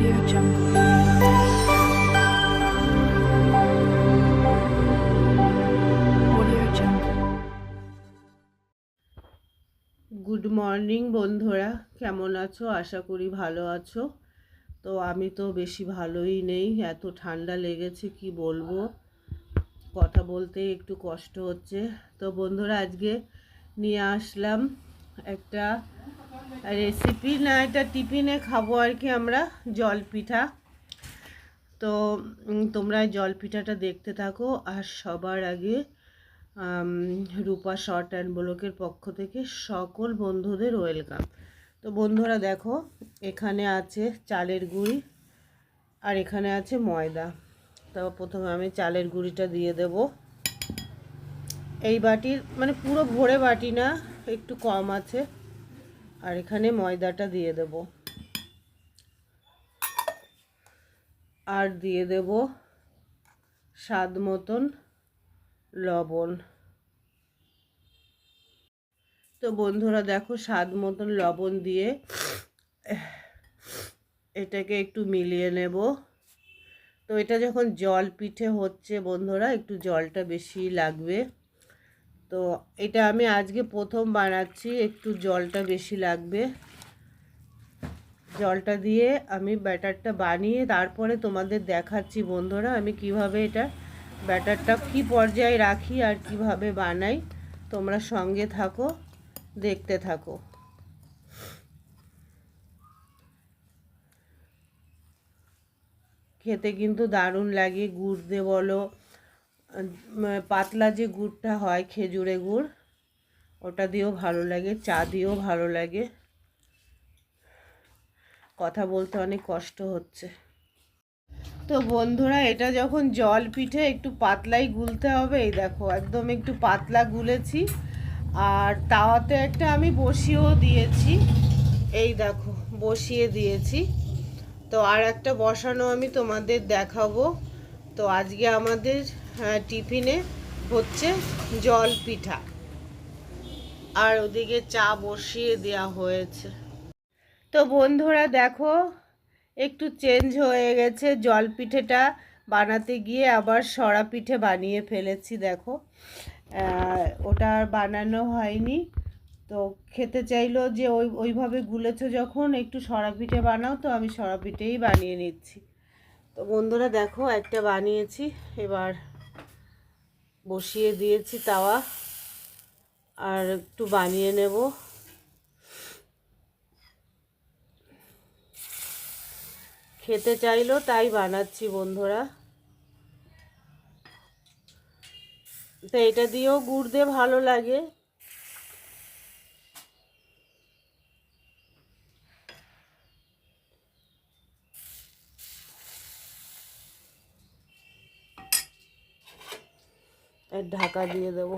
Good morning বন্ধুরা। কেমন আছো? আশা করি ভালো আছো। তো আমি তো বেশি ভালোই নেই। এত ঠান্ডা লেগেছে, কি বলব? কথা বলতে একটু কষ্ট হচ্ছে। তো বন্ধুরা, আজকে নিয়ে আসলাম একটা রেসিপি না এটা টিফিনে খাব আর কি আমরা, জল পিঠা। তো তোমরা জল পিঠাটা দেখতে থাকো, আর সবার আগে রূপা শর্ট অ্যান্ড ব্লকের পক্ষ থেকে সকল বন্ধুদের ওয়েলকাম তো বন্ধুরা দেখো, এখানে আছে চালের গুঁড়ি, আর এখানে আছে ময়দা। তো প্রথমে আমি চালের গুঁড়িটা দিয়ে দেব। এই বাটির মানে পুরো ভরে বাটি না, একটু কম আছে। আর এখানে ময়দাটা দিয়ে দেব। আর দিয়ে দেব স্বাদ মতন লবণ। তো বন্ধুরা দেখো, স্বাদ মতন লবণ দিয়ে এটাকে একটু মিলিয়ে নেব। তো এটা যখন জল পিঠে হচ্ছে বন্ধুরা, একটু জলটা বেশি লাগবে। তো এটা আমি আজকে প্রথম বানাচ্ছি, একটু জলটা বেশি লাগবে। জলটা দিয়ে আমি ব্যাটারটা বানিয়ে তারপরে তোমাদের দেখাচ্ছি বন্ধুরা আমি কীভাবে এটা ব্যাটারটা কি পর্যায়ে রাখি আর কীভাবে বানাই। তোমরা সঙ্গে থাকো, দেখতে থাকো। খেতে কিন্তু দারুণ লাগে, গুড় দিয়ে বলো পাতলা যে গুড়টা হয় খেজুরে গুড়, ওটা দিয়েও ভালো লাগে, চা দিয়েও ভালো লাগে। কথা বলতে অনেক কষ্ট হচ্ছে। তো বন্ধুরা, এটা যখন জল পিঠে একটু পাতলাই গুলতে হবে, এই দেখো, একদম একটু পাতলা গুলেছি। আর তাওয়াতে একটা আমি বসিয়েও দিয়েছি, এই দেখো, বসিয়ে দিয়েছি। তো আর একটা বসানো আমি তোমাদের দেখাবো। তো আজকে আমাদের টিফিনে হচ্ছে জল পিঠা। আর ওদিকে চা বসিয়ে দেওয়া হয়েছে। তো বন্ধুরা দেখো, একটু চেঞ্জ হয়ে গেছে। জল পিঠেটা বানাতে গিয়ে আবার সরা পিঠে বানিয়ে ফেলেছি, দেখো। ওটা আর বানানো হয়নি। তো খেতে চাইলো যে ওই, ওইভাবে গুলেছো যখন, একটু সরা পিঠে বানাও তো, আমি সরা পিঠেই বানিয়ে নিচ্ছি। তো বন্ধুরা দেখো, একটা বানিয়েছি। এবার বসিয়ে দিয়েছি তাওয়া। আর একটু বানিয়ে নেব। খেতে চাইলো, তাই বানাচ্ছি বন্ধুরা। তো এটা দিয়েও গুড় দিয়ে ভালো লাগে। ঢাকা দিয়ে দেবো।